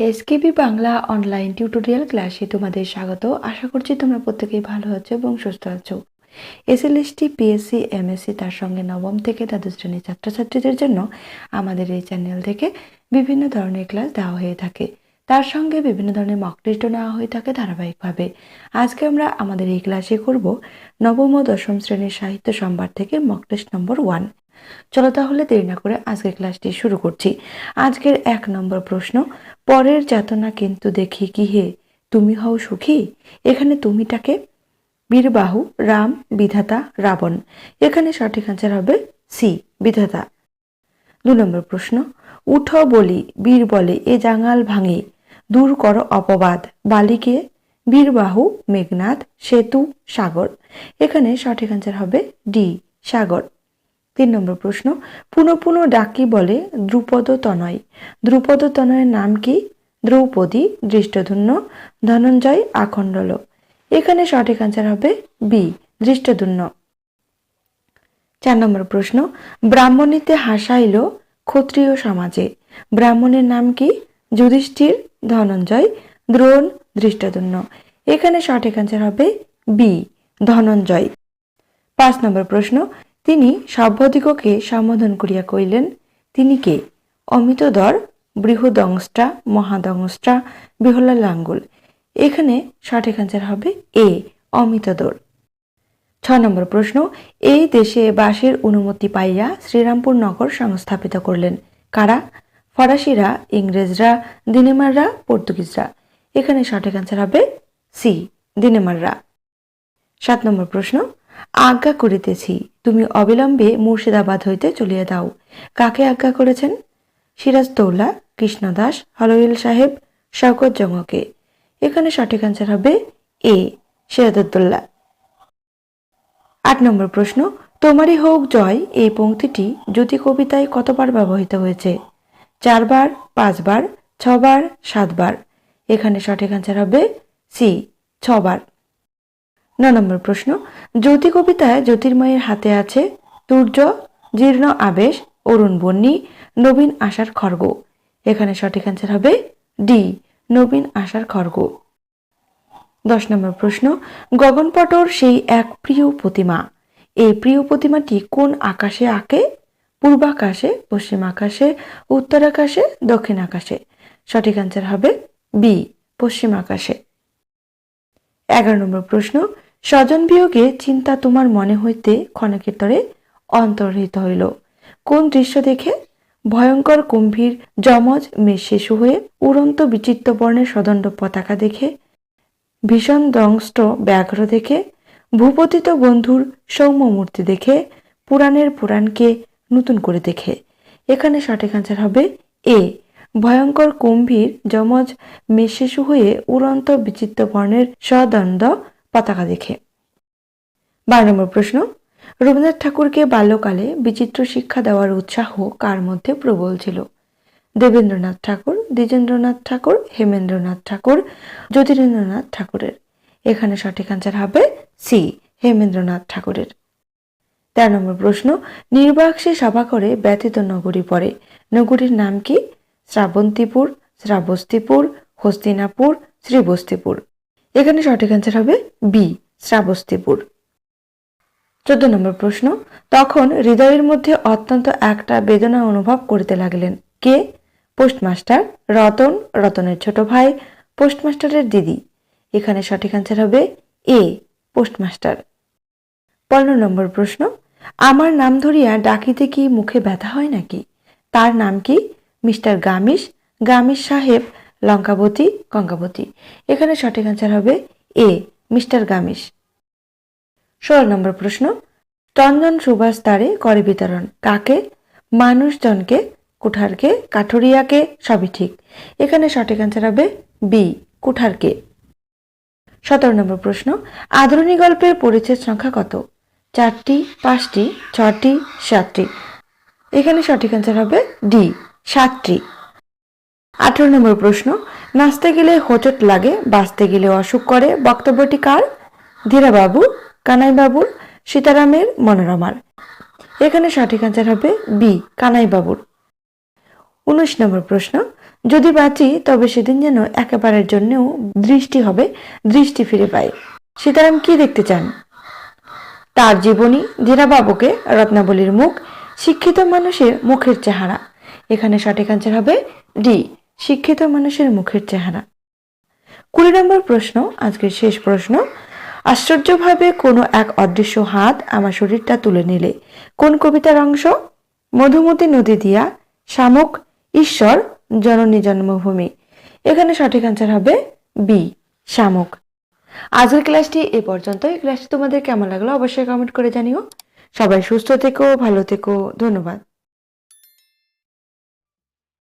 SKB Bangla online tutorial ক্লাসে তোমাদের স্বাগত। আশা করছি তোমরা প্রত্যেকেই ভালো আছো এবং সুস্থ আছো। এসএলএসটি পিএসসি এমএসসি তার সঙ্গে নবম থেকে দ্বাদশ শ্রেণির ছাত্রছাত্রীদের জন্য আমাদের এই চ্যানেল থেকে বিভিন্ন ধরনের ক্লাস দেওয়া হয়ে থাকে। তার সঙ্গে বিভিন্ন ধরনের মক টেস্টও নেওয়া হয়ে থাকে ধারাবাহিকভাবে। আজকে আমরা আমাদের এই ক্লাসে করব নবম ও দশম শ্রেণির সাহিত্য সম্ভার থেকে মক টেস্ট নম্বর ওয়ান চলো তাহলে দেরি না করে আজকের ক্লাসটি শুরু করছি। আজকের এক নম্বর প্রশ্ন, পরের যাতনা কিন্তু দেখি কি হে? তুমি হও সুখী? এখানে তুমিটাকে বীরবাহু, রাম, বিধাতা, রাবণ। এখানে সঠিক আনসার হবে সি বিধাতা। দু নম্বর প্রশ্ন, উঠো বলি, বীর বলে, এ জাঙাল ভাঙে, দূর করো অপবাদ, বালিকে বীরবাহু মেঘনাথ সেতু, সাগর। এখানে সঠিক আনসার হবে ডি সাগর। তিন নম্বর প্রশ্ন পুনঃ পুনঃ ডাকি বলে দ্রুপদ তনয়। দ্রুপদ তনয়ের নাম কি? দ্রৌপদী দৃষ্টধন্য, ধনঞ্জয় আখণ্ডল। এখানে সঠিক আনসার হবে বি দৃষ্টধন্য। চার নম্বর প্রশ্ন, ব্রাহ্মণীতে হাসাইল ক্ষত্রিয় সমাজে। ব্রাহ্মণের নাম কি? যুধিষ্ঠির, ধনঞ্জয়, দ্রোণ, দৃষ্টধন্য। এখানে সঠিক আনসার হবে বি ধনঞ্জয়। পাঁচ নম্বর প্রশ্ন তিনি সভ্যদিগকে সম্বোধন করিয়া কইলেন তিনি কে? অমিতদর, বৃহদংষ্টা, মহাদংষ্টা বিহলা লাঙ্গুল এখানে সঠিক আনসার হবে এ, অমিতদর। ছ নম্বর প্রশ্ন, এই দেশে বাসের অনুমতি পাইয়া শ্রীরামপুর নগর সংস্থাপিত করলেন কারা? ফরাসিরা, ইংরেজরা, দিনেমাররা, পর্তুগিজরা। এখানে সঠিক আনসার হবে সি, দিনেমাররা। সাত নম্বর প্রশ্ন আজ্ঞা করিতেছি, তুমি অবিলম্বে মুর্শিদাবাদ হইতে চলিয়া দাও। কাকে আজ্ঞা করেছেন? সিরাজ সিরাজদৌল্লা কৃষ্ণদাস হলইল সাহেব, শওকত জঙ্গকে এখানে সঠিক আনসার হবে এ সিরাজউদ্দৌলা আট নম্বর প্রশ্ন, তোমারই হোক জয়, এই পংক্তিটি জ্যোতি কবিতায় কতবার ব্যবহৃত হয়েছে? চারবার, পাঁচবার, ছবার, সাতবার? এখানে সঠিক আনসার হবে সি, ছবার। ন, নম্বর প্রশ্ন। জ্যোতি কবিতায় জ্যোতির্ময়ের হাতে আছে তুর্য জীর্ণ আবেশ, অরুণ বন্যী, নবীন আশার খর্গ। এখানে সঠিক অ্যান্সার হবে ডি নবীন আশার খর্গ। দশ নম্বর প্রশ্ন গগনপটর সেই এক প্রিয় প্রতিমা। এই প্রিয় প্রতিমাটি কোন আকাশে আঁকে? পূর্বাকাশে পশ্চিম আকাশে, উত্তর আকাশে, দক্ষিণ আকাশে? সঠিক অ্যান্সার হবে বি পশ্চিম আকাশে। এগারো নম্বর প্রশ্ন স্বজন বিয়োগে চিন্তা তোমার মনে হইতে ক্ষণকের তরে অন্তর্হিত হইল। কোন দৃশ্য দেখে ভয়ঙ্কর গম্ভীর যমজ মেষ শিশু হয়ে উড়ন্ত বিচিত্র বর্ণের সদণ্ড পতাকা দেখে, ভীষণ দংষ্ট ব্যাঘ্র দেখে, ভূপতিত বন্ধুর সৌম্য মূর্তি দেখে, পুরাণের পুরাণকে নতুন করে দেখে। এখানে সঠিক আনসার হবে এ। ভয়ঙ্কর গম্ভীর যমজ মেষ শিশু হয়ে উড়ন্ত বিচিত্র বর্ণের সদণ্ড পতাকা দেখে। বারো নম্বর প্রশ্ন, রবীন্দ্রনাথ ঠাকুরকে বাল্যকালে বিচিত্র শিক্ষা দেওয়ার উৎসাহ কার মধ্যে প্রবল ছিল? দেবেন্দ্রনাথ ঠাকুর, দ্বিজেন্দ্রনাথ ঠাকুর, হেমেন্দ্রনাথ ঠাকুর, জ্যোতিরেন্দ্রনাথ ঠাকুরের। এখানে সঠিক আনসার হবে সি হেমেন্দ্রনাথ ঠাকুরের। তেরো নম্বর প্রশ্ন নির্বাক্সে সভা করে ব্যতীত নগরী পড়ে নগরীর নাম কি? শ্রাবন্তীপুর, শ্রাবস্তিপুর, হস্তিনাপুর, শ্রীবস্তিপুর। এখানে সঠিক অ্যান্সার হবে বি শ্রাবস্তিপুর। চোদ্দ নম্বর প্রশ্ন, তখন হৃদয়ের মধ্যে অত্যন্ত একটা বেদনা অনুভব করিতে লাগলেন। কে? পোস্টমাস্টার, রতন, রতনের ছোট ভাই, পোস্টমাস্টারের দিদি। এখানে সঠিক অ্যান্সার হবে এ পোস্টমাস্টার। পনেরো নম্বর প্রশ্ন, আমার নাম ধরিয়া ডাকিতে কি মুখে ব্যথা হয় নাকি? তার নাম কি? মিস্টার গামিস গামিস সাহেব লঙ্কাবতী, গঙ্গাবতী। এখানে সঠিক অ্যান্সার হবে এ মিস্টার গামিস ষোলো নম্বর প্রশ্ন, চন্দন সুভাষ তারে করে বিতরণ। কাকে? মানুষজনকে, কুঠারকে, কাঠুরিয়াকে, সবই ঠিক। এখানে সঠিক অ্যান্সার হবে বি কুঠারকে। সতেরো নম্বর প্রশ্ন আদরণী গল্পের পরিচ্ছেদ সংখ্যা কত? চারটি, পাঁচটি, ছটি, সাতটি। এখানে সঠিক অ্যান্সার হবে ডি সাতটি। আঠারো নম্বর প্রশ্ন, নাচতে গেলে হোঁচট লাগে বাঁচতে গেলে অসুখ করে, বক্তব্যটি কার? ধীরাবাবু, কানাইবাবুর, সীতারামের, মনোরমার। এখানে সঠিক অ্যান্সার হবে বি কানাইবাবুর। উনিশ নম্বর প্রশ্ন, যদি বাঁচি, তবে সেদিন যেন একেবারের জন্যও দৃষ্টি হবে, দৃষ্টি ফিরে পাই সীতারাম কি দেখতে চান? তার জীবনী, ধীরাবাবুকে রত্নাবলীর মুখ, শিক্ষিত মানুষের মুখের চেহারা। এখানে সঠিক আনসার হবে ডি শিক্ষিত মানুষের মুখের চেহারা। কুড়ি নম্বর প্রশ্ন, আজকের শেষ প্রশ্ন। আশ্চর্যভাবে কোনো এক অদৃশ্য হাত আমার শরীরটা তুলে নিলে। কোন কবিতার অংশ? মধুমতি নদী দিয়া, শামুক, ঈশ্বর, জননী জন্মভূমি। এখানে সঠিক আনসার হবে বি শামুক। আজকের ক্লাসটি এ পর্যন্ত এই ক্লাসটি তোমাদের কেমন লাগল অবশ্যই কমেন্ট করে জানিও। সবাই সুস্থ থেকো, ভালো থেকো, ধন্যবাদ।